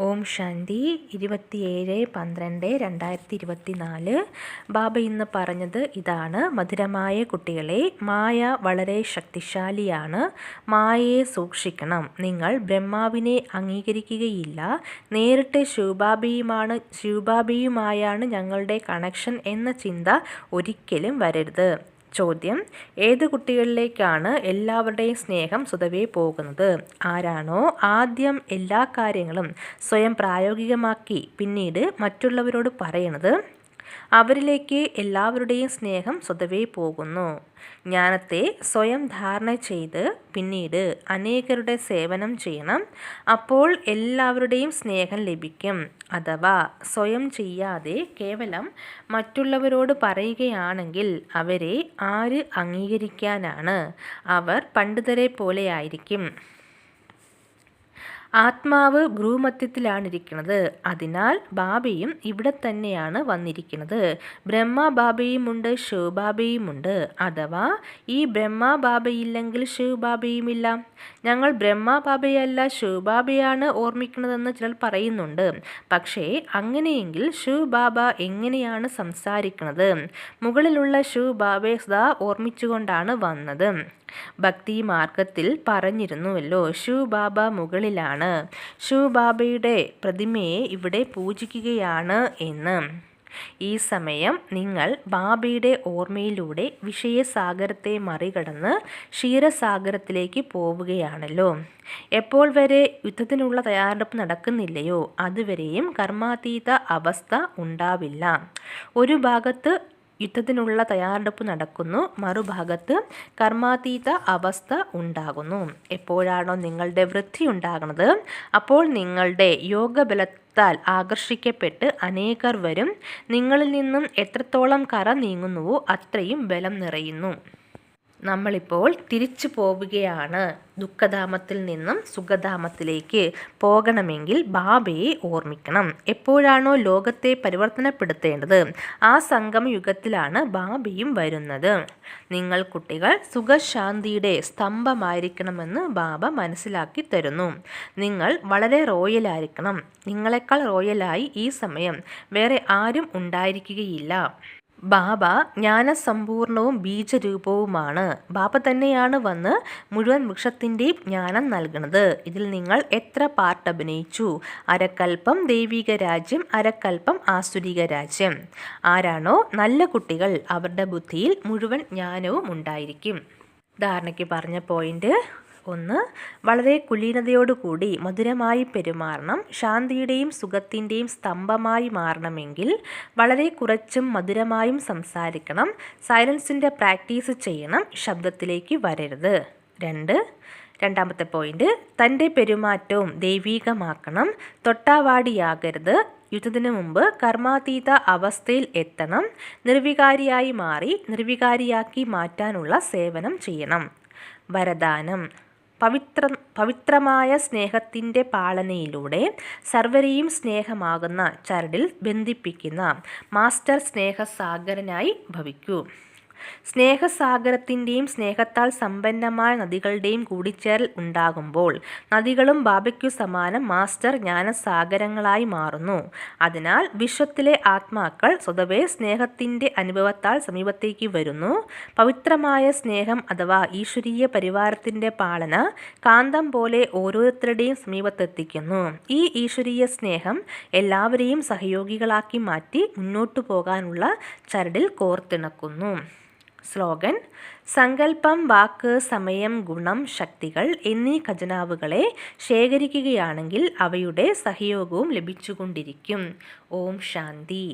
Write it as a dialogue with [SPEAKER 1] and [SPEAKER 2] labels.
[SPEAKER 1] ഓം ശാന്തി ഇരുപത്തിയേഴ് പന്ത്രണ്ട് രണ്ടായിരത്തി ഇരുപത്തി നാല് ബാബ ഇന്ന് പറഞ്ഞത് ഇതാണ്. മധുരമായ കുട്ടികളെ മായ വളരെ ശക്തിശാലിയാണ്. മായയെ സൂക്ഷിക്കണം. നിങ്ങൾ ബ്രഹ്മാവിനെ അംഗീകരിക്കുകയില്ല. നേരിട്ട് ശിവബാബിയുമാണ് ശിവബാബിയുമായാണ് ഞങ്ങളുടെ കണക്ഷൻ എന്ന ചിന്ത ഒരിക്കലും വരരുത്. ചോദ്യം. ഏത് കുട്ടികളിലേക്കാണ് എല്ലാവരുടെയും സ്നേഹം സ്വതവേ പോകുന്നത്? ആരാണോ ആദ്യം എല്ലാ കാര്യങ്ങളും സ്വയം പ്രായോഗികമാക്കി പിന്നീട് മറ്റുള്ളവരോട് പറയണത്? അവരിലേക്ക് എല്ലാവരുടെയും സ്നേഹം സ്വതവേ പോകുന്നു. ജ്ഞാനത്തെ സ്വയം ധാരണ ചെയ്ത് പിന്നീട് അനേകരുടെ സേവനം ചെയ്യണം. അപ്പോൾ എല്ലാവരുടെയും സ്നേഹം ലഭിക്കും. അഥവാ സ്വയം ചെയ്യാതെ കേവലം മറ്റുള്ളവരോട് പറയുകയാണെങ്കിൽ അവരെ ആര് അംഗീകരിക്കാനാണ്? അവർ പണ്ഡിതരെ പോലെയായിരിക്കും ആത്മാവ് ഭ്രൂമധ്യത്തിലാണിരിക്കുന്നത്. അതിനാൽ ബാബയും ഇവിടെ തന്നെയാണ് വന്നിരിക്കുന്നത്. ബ്രഹ്മ ബാബയുമുണ്ട് ശിവബാബയുമുണ്ട് അഥവാ ഈ ബ്രഹ്മ ബാബയില്ലെങ്കിൽ ശിവബാബയുമില്ല ഞങ്ങൾ ബ്രഹ്മ ബാബയല്ല ശിവബാബയാണ് ഓർമ്മിക്കുന്നതെന്ന് ചിലർ പറയുന്നുണ്ട്. പക്ഷേ അങ്ങനെയെങ്കിൽ ശിവബാബ എങ്ങനെയാണ് സംസാരിക്കുന്നത്? മുകളിലുള്ള ശിവബാബയെ സദാ ഓർമ്മിച്ചുകൊണ്ടാണ് വന്നത്. ഭക്തി മാർഗത്തിൽ പറഞ്ഞിരുന്നുവല്ലോ ശിവബാബ മുകളിലാണ്. ശിവബാബയുടെ പ്രതിമയെ ഇവിടെ പൂജിക്കുകയാണ് എന്ന്. ഈ സമയം നിങ്ങൾ ബാബയുടെ ഓർമ്മയിലൂടെ വിഷയസാഗരത്തെ മറികടന്ന് ക്ഷീരസാഗരത്തിലേക്ക് പോവുകയാണല്ലോ. എപ്പോൾ വരെ യുദ്ധത്തിനുള്ള തയ്യാറെടുപ്പ് നടക്കുന്നില്ലയോ? അതുവരെയും കർമാതീത അവസ്ഥ ഉണ്ടാവില്ല. ഒരു ഭാഗത്ത് യുദ്ധത്തിനുള്ള തയ്യാറെടുപ്പ് നടക്കുന്നു. മറുഭാഗത്ത് കർമാതീത അവസ്ഥ ഉണ്ടാകുന്നു. എപ്പോഴാണോ നിങ്ങളുടെ വൃത്തി ഉണ്ടാകുന്നത് അപ്പോൾ നിങ്ങളുടെ യോഗബലത്താൽ ആകർഷിക്കപ്പെട്ട് അനേകർ വരും. നിങ്ങളിൽ നിന്നും എത്രത്തോളം കറ നീങ്ങുന്നുവോ അത്രയും ബലം നിറയുന്നു. നമ്മളിപ്പോൾ തിരിച്ചു പോവുകയാണ്. ദുഃഖധാമത്തിൽ നിന്നും സുഖധാമത്തിലേക്ക് പോകണമെങ്കിൽ ബാബയെ ഓർമ്മിക്കണം. എപ്പോഴാണോ ലോകത്തെ പരിവർത്തനപ്പെടുത്തേണ്ടത് ആ സംഗമ യുഗത്തിലാണ് ബാബയും വരുന്നത്. നിങ്ങൾ കുട്ടികൾ സുഖശാന്തിയുടെ സ്തംഭമായിരിക്കണമെന്ന് ബാബ മനസ്സിലാക്കി തരുന്നു. നിങ്ങൾ വളരെ റോയലായിരിക്കണം നിങ്ങളെക്കാൾ റോയലായി ഈ സമയം. വേറെ ആരും ഉണ്ടായിരിക്കുകയില്ല. ബാബ ജ്ഞാനസമ്പൂർണവും ബീജരൂപവുമാണ്. ബാബ തന്നെയാണ് വന്ന് മുഴുവൻ വൃക്ഷത്തിന്റെയും ജ്ഞാനം നൽകുന്നത് ഇതിൽ നിങ്ങൾ എത്ര പാർട്ട് അഭിനയിച്ചു? അരക്കൽപ്പം ദൈവിക രാജ്യം അരക്കൽപ്പം ആസുരിക രാജ്യം. ആരാണോ നല്ല കുട്ടികൾ അവരുടെ ബുദ്ധിയിൽ മുഴുവൻ ജ്ഞാനവും ഉണ്ടായിരിക്കും. ധാരണയ്ക്ക് പറഞ്ഞ പോയിന്റ് ഒന്ന് വളരെ കുലീനതയോടുകൂടി മധുരമായി പെരുമാറണം. ശാന്തിയുടെയും സുഖത്തിന്റെയും സ്തംഭമായി മാറണമെങ്കിൽ വളരെ കുറച്ചും മധുരമായും സംസാരിക്കണം. സൈലൻസിന്റെ പ്രാക്ടീസ് ചെയ്യണം. ശബ്ദത്തിലേക്ക് വരരുത്. രണ്ട് രണ്ടാമത്തെ പോയിന്റ് തന്റെ പെരുമാറ്റവും ദൈവീകമാക്കണം. തൊട്ടാവാടിയാകരുത്. യുദ്ധത്തിനു മുമ്പ് കർമാതീത അവസ്ഥയിൽ എത്തണം. നിർവികാരിയായി മാറി നിർവികാരിയാക്കി മാറ്റാനുള്ള സേവനം ചെയ്യണം. വരദാനം. പവിത്ര പവിത്രമായ സ്നേഹത്തിന്റെ പാളനയിലൂടെ സർവരെയും സ്നേഹമാകുന്ന ചരടിൽ ബന്ധിപ്പിക്കുന്ന മാസ്റ്റർ സ്നേഹസാഗരനായി ഭവിക്കൂ. സ്നേഹസാഗരത്തിന്റെയും സ്നേഹത്താൽ സമ്പന്നമായ നദികളുടെയും കൂടിച്ചേരൽ ഉണ്ടാകുമ്പോൾ നദികളും ബാബയ്ക്കു സമാനം മാസ്റ്റർ ജ്ഞാനസാഗരങ്ങളായി മാറുന്നു. അതിനാൽ വിശ്വത്തിലെ ആത്മാക്കൾ സ്വതവേ സ്നേഹത്തിന്റെ അനുഭവത്താൽ സമീപത്തേക്ക് വരുന്നു. പവിത്രമായ സ്നേഹം അഥവാ ഈശ്വരീയ പരിവാരത്തിന്റെ പാലന കാന്തം പോലെ ഓരോരുത്തരുടെയും സമീപത്തെത്തിക്കുന്നു. ഈ ഈശ്വരീയ സ്നേഹം എല്ലാവരെയും സഹയോഗികളാക്കി മാറ്റി മുന്നോട്ടു പോകാനുള്ള ചരടിൽ കോർത്തിണക്കുന്നു. സ്ലോഗൻ സങ്കല്പം വാക്ക് സമയം ഗുണം ശക്തികൾ എന്നീ ഖജനാവുകളെ ശേഖരിക്കുകയാണെങ്കിൽ അവയുടെ സഹയോഗവും ലഭിച്ചുകൊണ്ടിരിക്കും. ഓം ശാന്തി.